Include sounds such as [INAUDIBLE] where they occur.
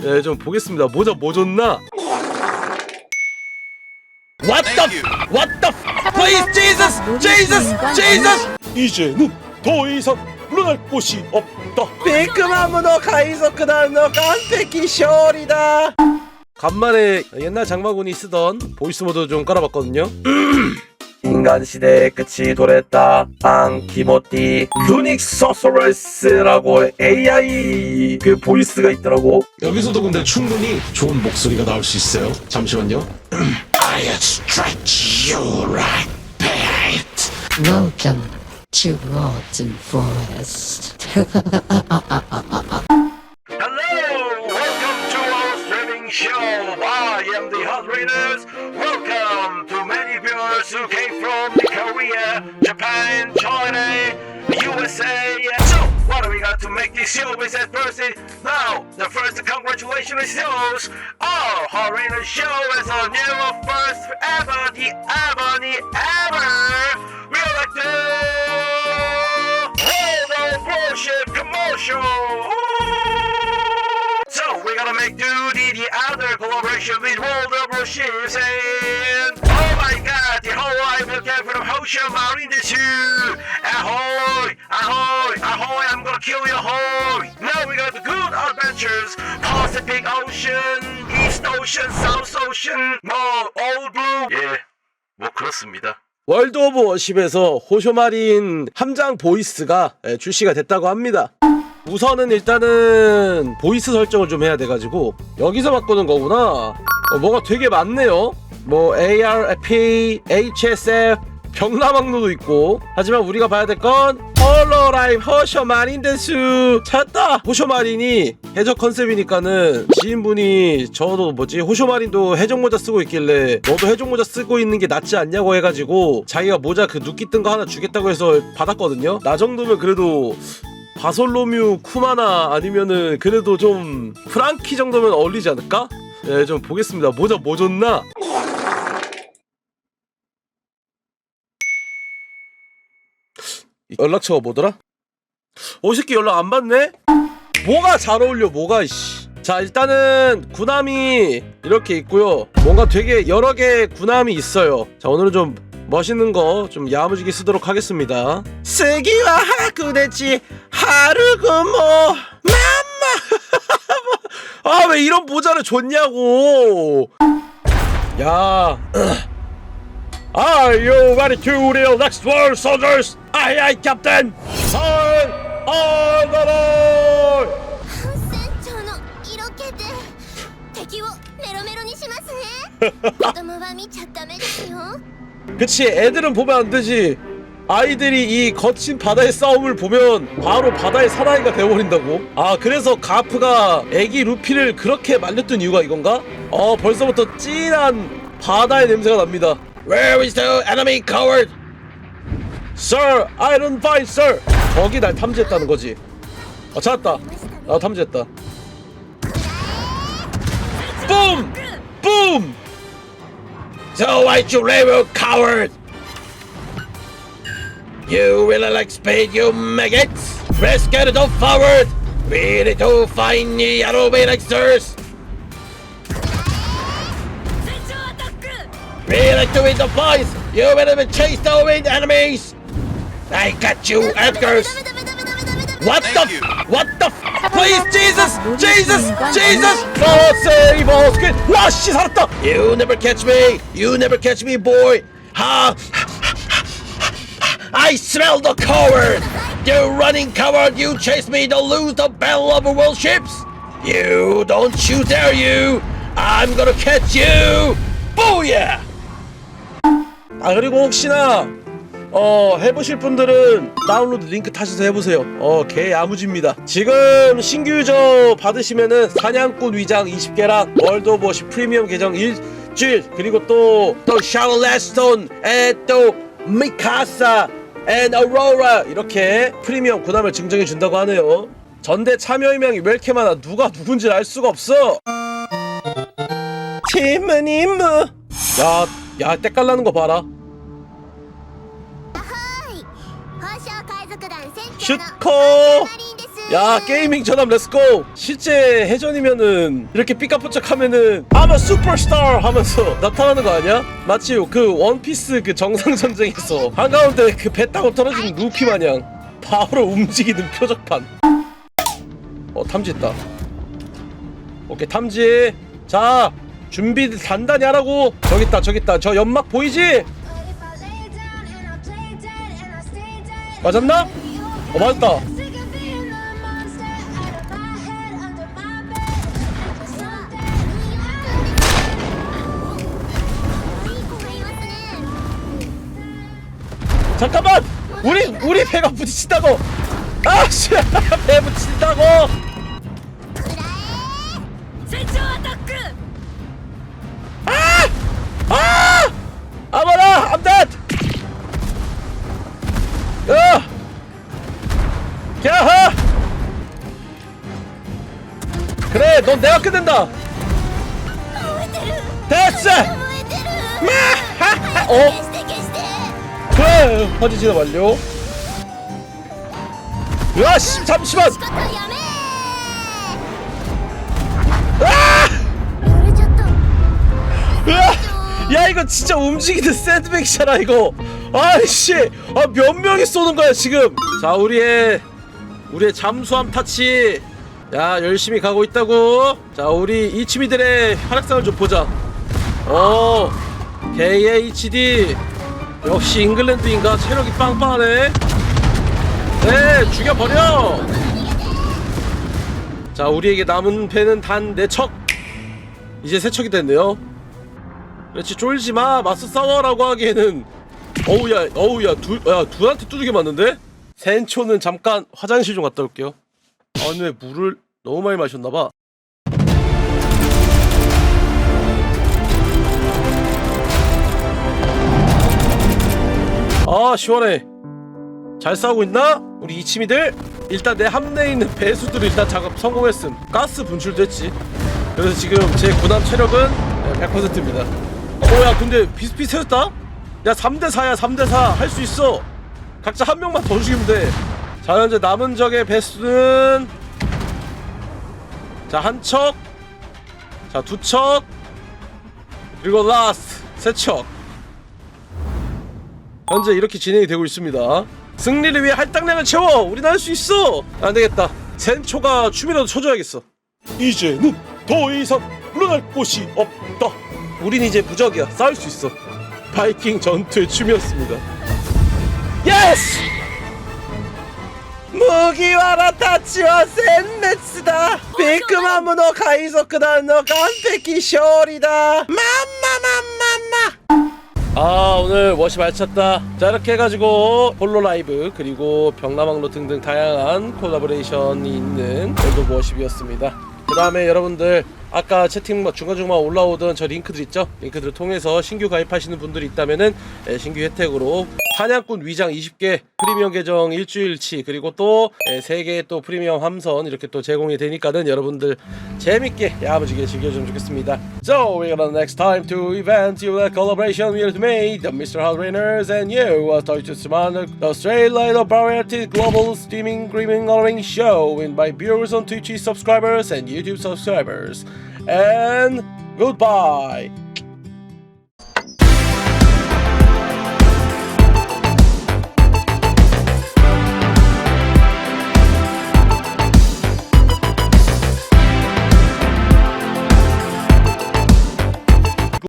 네, 좀 보겠습니다. 모자 뭐 줬나? What the f- What the f- Please Jesus! Jesus! Jesus! 이제는 더 이상 물러날 곳이 없다. 베크마무노 가이소크다노 깜빡이 쇼리다. 간만에 옛날 장마군이 쓰던 보이스 모드 좀 깔아봤거든요. [CLEARS THROAT] 인간 시대의 끝이 도래했다. 앙키모띠 유닉 서서레스라고 AI 그 보이스가 있더라고. 여기서도 근데 충분히 좋은 목소리가 나올 수 있어요. 잠시만요. I stretch you right past. Welcome to Rotten Forest. Hello, welcome to our streaming show. I am the Hot Raiders. Came from Korea, Japan, China, USA. So, what do we got to make this show with person? Now, the first congratulations shows our Hot Raiders show is a new first ever, the ever, the ever. We like to hold on bullshit commercial. So we're gonna make do the, the other collaboration with World of Warships and Hosha Marine the Zoo. Ahoy, ahoy, ahoy, I'm gonna kill you, ahoy. Now we got the good adventures, Pacific Ocean, East Ocean, South Ocean, 뭐 Old Blue. 예, 뭐 그렇습니다. 월드 오브 워십에서 호쇼마린 함장 보이스가 예, 출시가 됐다고 합니다. 우선은 일단은 보이스 설정을 좀 해야 돼가지고 여기서 바꾸는 거구나 어, 뭐가 되게 많네요 뭐 ARP, HSF, 병라망로도 있고 하지만 우리가 봐야 될건 홀로라임 호쇼마린 데스 찾다 호쇼마린이 해적 컨셉이니까는 지인분이 저도 뭐지 호쇼마린도 해적 모자 쓰고 있길래 너도 해적 모자 쓰고 있는 게 낫지 않냐고 해가지고 자기가 모자 그 눕기 뜬거 하나 주겠다고 해서 받았거든요 나 정도면 그래도 바솔로뮤 쿠마나 아니면은 그래도 좀 프랑키 정도면 어울리지 않을까? 예, 좀 보겠습니다. 모자 뭐 줬나? 연락처가 뭐더라? 어, 이 새끼 연락 안 받네? 뭐가 잘 어울려, 뭐가, 씨. 자, 일단은 구남이 이렇게 있고요. 뭔가 되게 여러 개의 구남이 있어요. 자, 오늘은 좀 멋있는 거 좀 야무지게 쓰도록 하겠습니다. 쓰기와 하쿠데치 하루구모 맘마 [LAUGHS] 아 왜 이런 모자를 줬냐고 야 [CLEARS THROAT] Are you ready to real next world soldiers? Aye aye captain Sign on the line 船長の色気で敵をメロメロにしますね子供は見ちゃダメですよ 그치 애들은 보면 안 되지 아이들이 이 거친 바다의 싸움을 보면 바로 바다의 사나이가 되어버린다고 아 그래서 가프가 애기 루피를 그렇게 말렸던 이유가 이건가? 어 벌써부터 진한 바다의 냄새가 납니다 Where is the enemy coward? Sir, I don't find sir 저기 날 탐지했다는 거지 어 찾았다 나 탐지했다 뿜! 뿜! So why'd you rebel, coward? You really like speed, you maggots? Let's get it all forward! We need to find the Arobe Extras! We like Really doing the voice! You will be chased the enemies! I got you, Edgars! What the f- What the f Please, Jesus! Jesus! Jesus! Oh, save all skin! 와, 씨, You never catch me! You never catch me, boy! Ha! I smell the coward! You running coward! You chase me to lose the battle of world ships! You! Don't you dare you! I'm gonna catch you! Booyah! 아 그리고 혹시나 어 해보실 분들은 다운로드 링크 타셔서 해보세요. 어개 야무집니다. 지금 신규 유저 받으시면은 사냥꾼 위장 20개랑 월드 오브 워시 프리미엄 계정 일주일 그리고 또또 샤워 레스톤 에또 미카사 앤 어로라 이렇게 프리미엄 구남을 증정해 준다고 하네요. 전대 참여 희망이 왜 이렇게 많아? 누가 누군지 알 수가 없어. 팀은 임무. 야 야, 때깔라는 거 봐라. 슈커! 야 게이밍 전함 렛츠고 실제 해전이면은 이렇게 삐까뻔쩍 하면은 아마 슈퍼스타 하면서 [LAUGHS] 나타나는 거 아니야? 마치 그 원피스 그 정상전쟁에서 한가운데 그 배 타고 떨어지는 루피 마냥 바로 움직이는 표적판 어 탐지했다 오케이 탐지 자 준비 단단히 하라고. 저기 있다 저기 있다. 저 연막 보이지? 맞았나? 어 맞았다. 잠깐만! 우리 우리 배가 부딪힌다고! 아씨 [LAUGHS] 배 부딪힌다고 Amara, I'm dead! 어! Ah! 야하! 그래, 넌 내가 끝낸다! 됐어! 마하하! 어? 그래, 화지 진화 완료. 으아, 씨, 잠시만! 야 이거 진짜 움직이는 샌드백이잖아 이거. 아이씨 아몇 명이 쏘는 거야 지금? 자 우리의 우리의 잠수함 타치. 야 열심히 가고 있다고. 자 우리 이치미들의 활약상을 좀 보자. 어 KHD 역시 잉글랜드인가? 체력이 빵빵하네. 네 죽여버려. 자 우리에게 남은 배는 단 4척. 이제 세 척이 됐네요 그렇지 쫄지 마. 맞서 싸워라고 하기에는 어우야 어우야 둘야 둘한테 두들겨 맞는데? 센초는 잠깐 화장실 좀 갔다 올게요. 아니 왜 물을 너무 많이 마셨나봐. 아 시원해. 잘 싸우고 있나? 우리 이치미들? 일단 내 함내에 있는 배수들을 일단 작업 성공했음. 가스 분출됐지. 그래서 지금 제 군함 체력은 100%입니다 어야 근데 비슷비슷해졌다? 야 3대4야 3대4 할 수 있어. 각자 한 명만 더 죽이면 돼자 현재 남은 적의 배수는 자 한 척. 자 두 척. 그리고 라스트 세 척. 현재 이렇게 진행이 되고 있습니다. 승리를 위해 할당량을 채워! 우린 할수 있어! 안 되겠다. 센초가 춤이라도 춰줘야겠어. 이제는 더 이상 물러날 곳이 없다 우린 이제 무적이야. 싸울 수 있어. 바이킹 전투의 춤이었습니다. 예스! 무기와라 타치와 센메츠다. 비크마무노 가이소크다 너 깜패키 쇼리다. 맘마맘마마. 아 오늘 워시 마쳤다. 자 이렇게 해가지고 홀로 라이브 그리고 병나망로 등등 다양한 콜라보레이션이 있는 월드 워십이었습니다. 그 다음에 여러분들 아까 채팅 뭐 중간중간 올라오던 저 링크들 있죠? 링크들을 통해서 신규 가입하시는 분들이 있다면은 예, 신규 혜택으로 사냥꾼 위장 20개 프리미엄 계정 일주일치 그리고 또 예, 3개의 또 프리미엄 함선 이렇게 또 제공이 되니까는 여러분들 재밌게 야무지게 즐겨주면 좋겠습니다 So we're gonna next time to event you a collaboration with me the Mr. Hard Rainers and you was talking to Simon the straight line of variety global streaming streaming all show and by viewers on Twitch subscribers and YouTube subscribers and goodbye